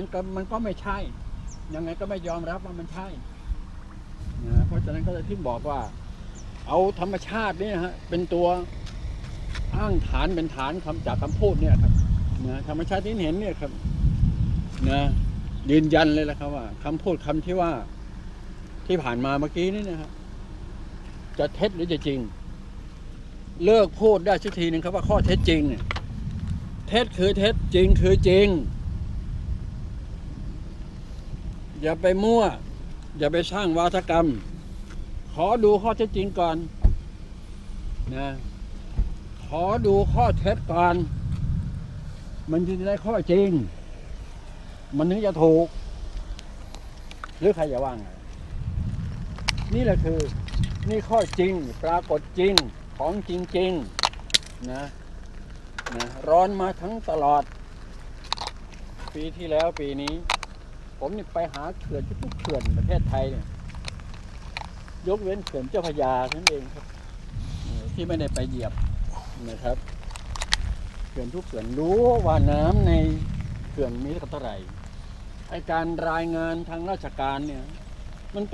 นั้นก็มันก็ไม่ใช่ ยังไงก็ไม่ยอมรับว่ามันใช่นะเพราะฉะนั้นก็เลยที่บอกว่า เอาธรรมชาติเนี่ยฮะเป็นตัวอ้างฐานเป็นฐานคำจากคำพูดเนี่ยครับนะธรรมชาติที่เห็นเนี่ยครับนะยืนยันเลยแหละครับว่าคำพูดคำที่ว่าที่ผ่านมาเมื่อกี้นี่นะครับจะเท็จหรือจะจริง เลิกพูดได้สักทีหนึ่งครับว่าข้อเท็จจริงเนี่ยเท็จคือเท็จจริงคือจริง อย่าไปมั่ว อย่าไปสร้างวาทกรรม ขอดูข้อเท็จจริงก่อนนะขอดูข้อเท็จก่อน มันจะได้ข้อจริง มันถึงจะถูก หรือใครจะว่างนี่แหละคือ นี่ข้อจริง ปรากฏจริงของจริงๆนะนะร้อนมาทั้งตลอด ปีที่แล้วปีนี้ ผมนี่ไปหาเขื่อนทุกเขื่อนประเทศไทยเนี่ยยกเว้นเขื่อนเจ้าพยาเท่านั้นเองครับที่ไม่ได้ไปเหยียบนะครับเขื่อนทุกเขื่อนรู้ว่าน้ำในเขื่อนมีเท่าไหร่ไอการรายงานทางราชการเนี่ย